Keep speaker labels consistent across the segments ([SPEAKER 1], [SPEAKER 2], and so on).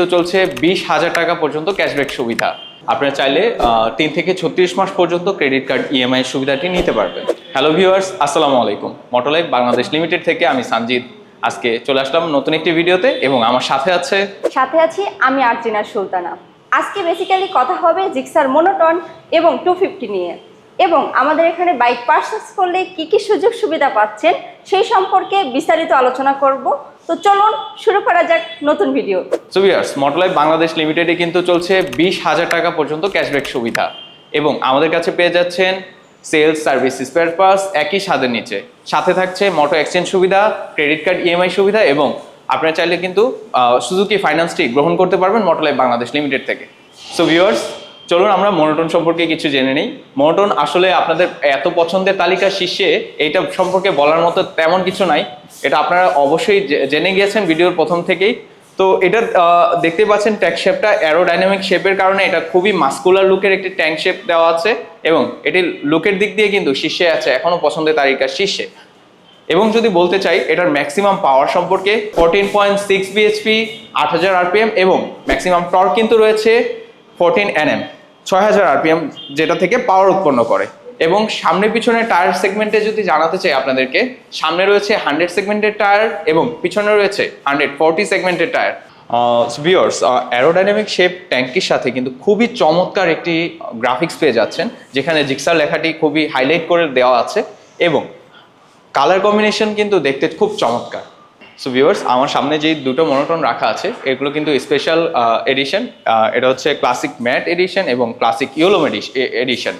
[SPEAKER 1] তো চলছে বিশ হাজার টাকা পর্যন্ত ক্যাশব্যাক সুবিধা। আপনারা চাইলে তিন থেকে ছত্রিশ মাস পর্যন্ত ক্রেডিট কার্ড ইএমআই সুবিধাটি নিতে পারবেন। হ্যালো ভিউয়ার্স আসসালামু আলাইকুম। মোটোলাইফ বাংলাদেশ লিমিটেড থেকে আমি সানজিদ আজকে চলে আসলাম নতুন একটি ভিডিওতে এবং আমার সাথে আছে
[SPEAKER 2] সাথে আছি আমি আর্জিনা সুলতানা। আজকে বেসিক্যালি কথা হবে জিক্সার মোনোটন এবং টু ফিফটি নিয়ে। এবং আমাদের এখানে বাইক পারচেস করলে কি কি সুযোগ সুবিধা পাচ্ছেন সেই সম্পর্কে বিস্তারিত আলোচনা করব। তো চলুন শুরু করা যাক নতুন video
[SPEAKER 1] so viewers Motolife Bangladesh লিমিটেডে কিন্তু চলছে বিশ হাজার টাকা পর্যন্ত ক্যাশব্যাক সুবিধা এবং আমাদের কাছে পেয়ে যাচ্ছেন সেলস সার্ভিস স্পেয়ার পার্টস একই স্বাদের নিচে। সাথে থাকছে মোটো এক্সচেঞ্জ সুবিধা ক্রেডিট কার্ড ইএমআই সুবিধা এবং আপনারা চাইলে কিন্তু সুজুকি ফাইন্যান্সটি গ্রহণ করতে পারবেন মোটোলাইফ বাংলাদেশ লিমিটেড থেকে। সো ভিউয়ার্স চলুন আমরা মনোটন সম্পর্কে কিছু জেনে নিই। মনোটন আসলে আপনাদের এত পছন্দের তালিকা শীর্ষে এইটা সম্পর্কে বলার মতো তেমন কিছু নাই। এটা আপনারা অবশ্যই জেনে গিয়েছেন ভিডিওর প্রথম থেকেই। তো এটা দেখতে পাচ্ছেন ট্যাঙ্ক শেপটা অ্যারোডাইনামিক শেপের কারণে এটা খুবই মাস্কুলার লুকের একটি ট্যাঙ্ক শেপ দেওয়া আছে এবং এটি লুকের দিক দিয়ে কিন্তু শীর্ষে আছে এখনও পছন্দের তালিকার শীর্ষে। এবং যদি বলতে চাই, এটার ম্যাক্সিমাম পাওয়ার সম্পর্কে ফোরটিন পয়েন্ট সিক্স বিএচপি আট হাজার আরপিএম এবং ম্যাক্সিমাম টর্ক কিন্তু রয়েছে ফোরটিন এনএম ছয় হাজার আরপিএম যেটা থেকে পাওয়ার উৎপন্ন করে। এবং সামনে পিছনে টায়ার সেগমেন্টে যদি জানাতে চাই আপনাদেরকে, সামনে রয়েছে হান্ড্রেড সেগমেন্টের টায়ার এবং পিছনে রয়েছে হান্ড্রেড ফোরটি সেগমেন্টের টায়ার ভিওর্স অ্যারোডাইনামিক শেপ ট্যাঙ্কির সাথে কিন্তু খুবই চমৎকার একটি গ্রাফিক্স পেয়ে যাচ্ছেন, যেখানে জিক্সার লেখাটি খুবই হাইলাইট করে দেওয়া আছে এবং কালার কম্বিনেশন কিন্তু দেখতে খুব চমৎকার। সো ভিউয়ার্স আমার সামনে যে দুটো মনোটন রাখা আছে, এগুলো কিন্তু স্পেশাল এডিশন এটা হচ্ছে ক্লাসিক ম্যাট এডিশন এবং ক্লাসিক ইয়েলো এডিশন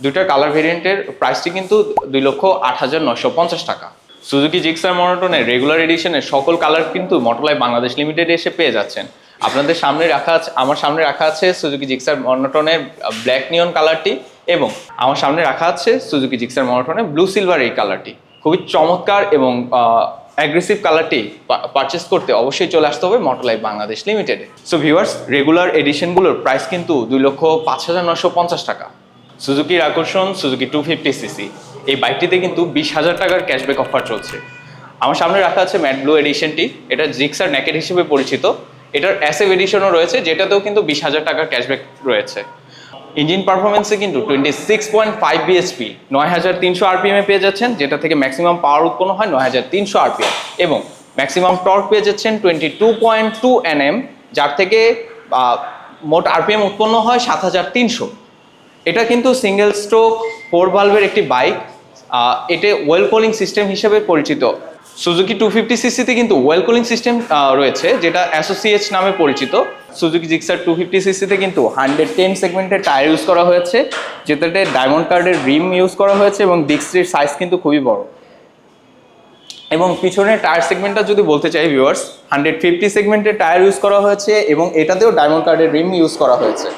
[SPEAKER 1] দুইটার কালার ভেরিয়েন্টের প্রাইসটি কিন্তু দুই লক্ষ আট হাজার নশো পঞ্চাশ টাকা। সুজুকি জিক্সার মনোটনের রেগুলার এডিশনের সকল কালার কিন্তু মোটরলাই বাংলাদেশ লিমিটেড এসে পেয়ে যাচ্ছেন। আপনাদের সামনে রাখা আছে, আমার সামনে রাখা আছে সুজুকি জিক্সার মনোটনের ব্ল্যাক নিয়ন কালারটি এবং আমার সামনে রাখা আছে সুজুকি জিক্সার মনোটনের ব্লু সিলভার এই কালারটি খুবই চমৎকার এবং অ্যাগ্রেসিভ কালারটি পারচেস করতে অবশ্যই চলে আসতে হবে মোটরলাইফ বাংলাদেশ লিমিটেডে সো ভিউয়ার্স রেগুলার এডিশনগুলোর প্রাইস কিন্তু দুই লক্ষ পাঁচ হাজার নশো পঞ্চাশ টাকা। সুজুকির আকর্ষণ সুজুকি টু ফিফটি সিসি এই বাইকটিতে কিন্তু বিশ হাজার টাকার ক্যাশব্যাক অফার চলছে। আমার সামনে রাখা আছে ম্যাট ব্লু এডিশনটি এটা জিক্সার ন্যাকেট হিসেবে পরিচিত। এটার অ্যাসেভ এডিশনও রয়েছে, যেটাতেও কিন্তু বিশ হাজার টাকার ক্যাশব্যাক রয়েছে। ইঞ্জিন পারফরমেন্সে কিন্তু twenty six point five BSP নয় হাজার তিনশো আরপিএমে পেয়ে যাচ্ছেন, যেটা থেকে ম্যাক্সিমাম পাওয়ার উৎপন্ন হয় নয় হাজার তিনশো আরপিএম এবং ম্যাক্সিমাম টর্ক পেয়ে যাচ্ছেন twenty two point two Nm যার থেকে মোট আরপিএম উৎপন্ন হয় সাত হাজার তিনশো। এটা কিন্তু সিঙ্গেল স্ট্রোক ফোর ভালভের একটি বাইক এটা ওয়েল কুলিং সিস্টেম হিসেবে পরিচিত। সুজুকি টু ফিফটি সিসিতে কিন্তু ওয়েল কুলিং সিস্টেম রয়েছে, যেটা অ্যাসোসিয়েট নামে পরিচিত। সুজুকি জিক্সার টু ফিফটি সিসিতে কিন্তু হান্ড্রেড টেন সেগমেন্টের টায়ার ইউজ করা হয়েছে যেটাতে ডায়মন্ড কার্ডের রিম ইউজ করা হয়েছে এবং ডিক্সটির সাইজ কিন্তু খুবই বড়। এবং পিছনের টায়ার সেগমেন্টটা যদি বলতে চাই ভিউয়ার্স হান্ড্রেড ফিফটি সেগমেন্টের টায়ার ইউজ করা হয়েছে এবং এটাতেও ডায়মন্ড কার্ডের রিম ইউজ করা হয়েছে।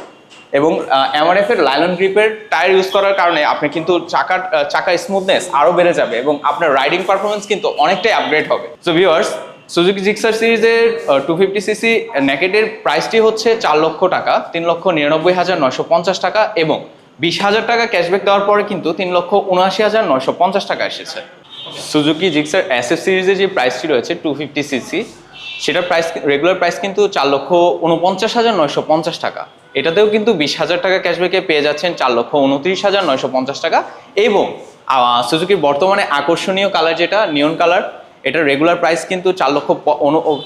[SPEAKER 1] এবং এমআরএফ এর লাইলন গ্রিপের টায়ার ইউজ করার কারণে আপনি কিন্তু আহ, চাকা স্মুথনেস আরও বেড়ে যাবে এবং আপনার রাইডিং পারফরমেন্স কিন্তু অনেকটাই আপগ্রেড হবে। সো ভিউয়ার্স সুজুকি জিক্সার সিরিজের টু ফিফটি সিসি নেকেটের প্রাইসটি হচ্ছে চার লক্ষ টাকা, তিন লক্ষ নিরানব্বই হাজার নয়শো পঞ্চাশ টাকা, এবং বিশ হাজার টাকা ক্যাশব্যাক দেওয়ার পরে কিন্তু তিন লক্ষ উনআশি হাজার নয়শো পঞ্চাশ টাকা এসেছে। সুজুকি জিক্সার এসএফ সিরিজের যে প্রাইসটি রয়েছে টু ফিফটি সিসি সেটার প্রাইস রেগুলার প্রাইস কিন্তু চার লক্ষ উনপঞ্চাশ হাজার নয়শো পঞ্চাশ টাকা। এটাতেও কিন্তু বিশ হাজার টাকা ক্যাশব্যাকে পেয়ে যাচ্ছেন চার লক্ষ উনত্রিশ হাজার নয়শো পঞ্চাশ টাকা, এবং সুজুকির বর্তমানে আকর্ষণীয় কালার যেটা নিয়ন কালার এটার রেগুলার প্রাইস কিন্তু চার লক্ষ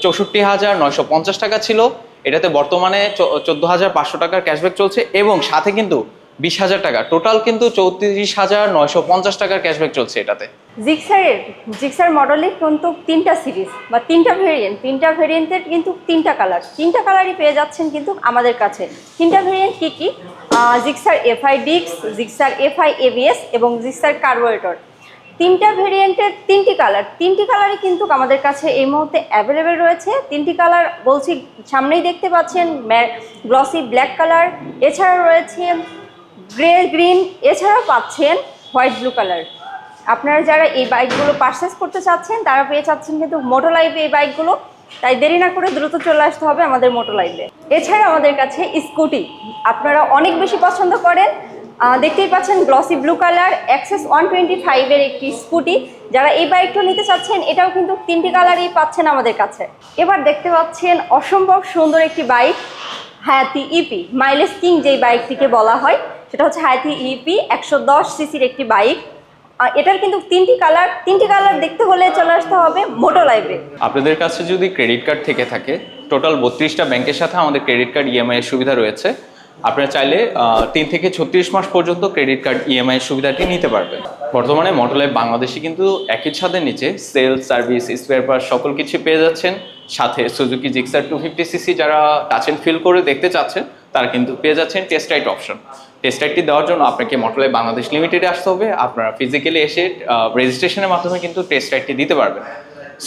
[SPEAKER 1] চৌষট্টি হাজার নয়শো পঞ্চাশ টাকা ছিল। এটাতে বর্তমানে চোদ্দ হাজার পাঁচশো টাকার ক্যাশব্যাক চলছে এবং সাথে কিন্তু বিশ হাজার টাকা। টোটাল কিন্তু চৌত্রিশ হাজার নয়শো পঞ্চাশ টাকার ক্যাশব্যাক চলছে এটাতে।
[SPEAKER 2] জিক্সারের জিক্সার মডেলে কিন্তু তিনটা সিরিজ বা তিনটা ভেরিয়েন্ট তিনটা ভেরিয়েন্টের কিন্তু তিনটা কালার তিনটা কালারই পেয়ে যাচ্ছেন কিন্তু আমাদের কাছে। তিনটা ভেরিয়েন্ট কী কী? জিক্সার এফআই ডিক্স জিক্সার এফআই এবিএস এবং জিক্সার কার্বোরেটর তিনটা ভেরিয়েন্টের তিনটি কালার তিনটি কালারই কিন্তু আমাদের কাছে এই মুহূর্তে অ্যাভেলেবেল রয়েছে। তিনটি কালার বলছি, সামনেই দেখতে পাচ্ছেন গ্লসি ব্ল্যাক কালার এছাড়া রয়েছে গ্রে গ্রিন এছাড়াও পাচ্ছেন হোয়াইট ব্লু কালার আপনারা যারা এই বাইকগুলো পারচেস করতে চাচ্ছেন, তারা পেয়ে চাচ্ছেন কিন্তু মোটো লাইফে এই বাইকগুলো তাই দেরি না করে দ্রুত চলে আসতে হবে আমাদের মোটো লাইফে এছাড়া আমাদের কাছে স্কুটি আপনারা অনেক বেশি পছন্দ করেন দেখতেই পাচ্ছেন glossy blue colour Access one twenty ফাইভের একটি স্কুটি যারা এই বাইকটা নিতে চাচ্ছেন, এটাও কিন্তু তিনটি কালারই পাচ্ছেন আমাদের কাছে। এবার দেখতে পাচ্ছেন অসম্ভব সুন্দর একটি বাইক হায়াতি ইপি মাইলেজ কিং যেই বাইকটিকে বলা হয়। সেটা হচ্ছে হায়াতি ইপি একশো দশ সিসির একটি বাইক এটার কিন্তু তিনটি কালার তিনটি কালার দেখতে হলে চলে আসতে হবে মোটো লাইভে
[SPEAKER 1] আপনাদের কাছে যদি ক্রেডিট কার্ড থেকে থাকে টোটাল বত্রিশটা ব্যাংকের সাথে আমাদের ক্রেডিট কার্ড ইএমআই এর সুবিধা রয়েছে। আপনারা চাইলে তিন থেকে ছত্রিশ মাস পর্যন্ত ক্রেডিট কার্ড ইএমআই সুবিধাটি নিতে পারবেন। বর্তমানে মটোলাইভ বাংলাদেশে কিন্তু একই ছাদের নিচে সেল সার্ভিস স্পেয়ার পার্ট সকল কিছু পেয়ে যাচ্ছেন। সাথে Suzuki Gixxer two fifty CC যারা টাচ অ্যান্ড ফিল করে দেখতে চাচ্ছেন, তারা কিন্তু পেয়ে যাচ্ছেন টেস্ট রাইট অপশন টেস্ট রাইটটি দেওয়ার জন্য আপনাকে মটোলাইভ বাংলাদেশ লিমিটেডে আসতে হবে। আপনারা ফিজিক্যালি এসে রেজিস্ট্রেশনের মাধ্যমে কিন্তু টেস্ট রাইটটি দিতে পারবেন।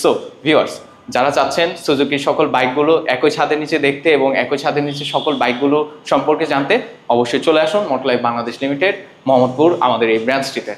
[SPEAKER 1] সো ভিউয়ার্স যারা চাচ্ছেন সুজুকির সকল বাইকগুলো একই ছাদের নিচে দেখতে এবং একই ছাদের নিচে সকল বাইকগুলো সম্পর্কে জানতে অবশ্যই চলে আসুন মোটলাইফ বাংলাদেশ লিমিটেড, মোহাম্মদপুর, আমাদের এই ব্রাঞ্চটিতে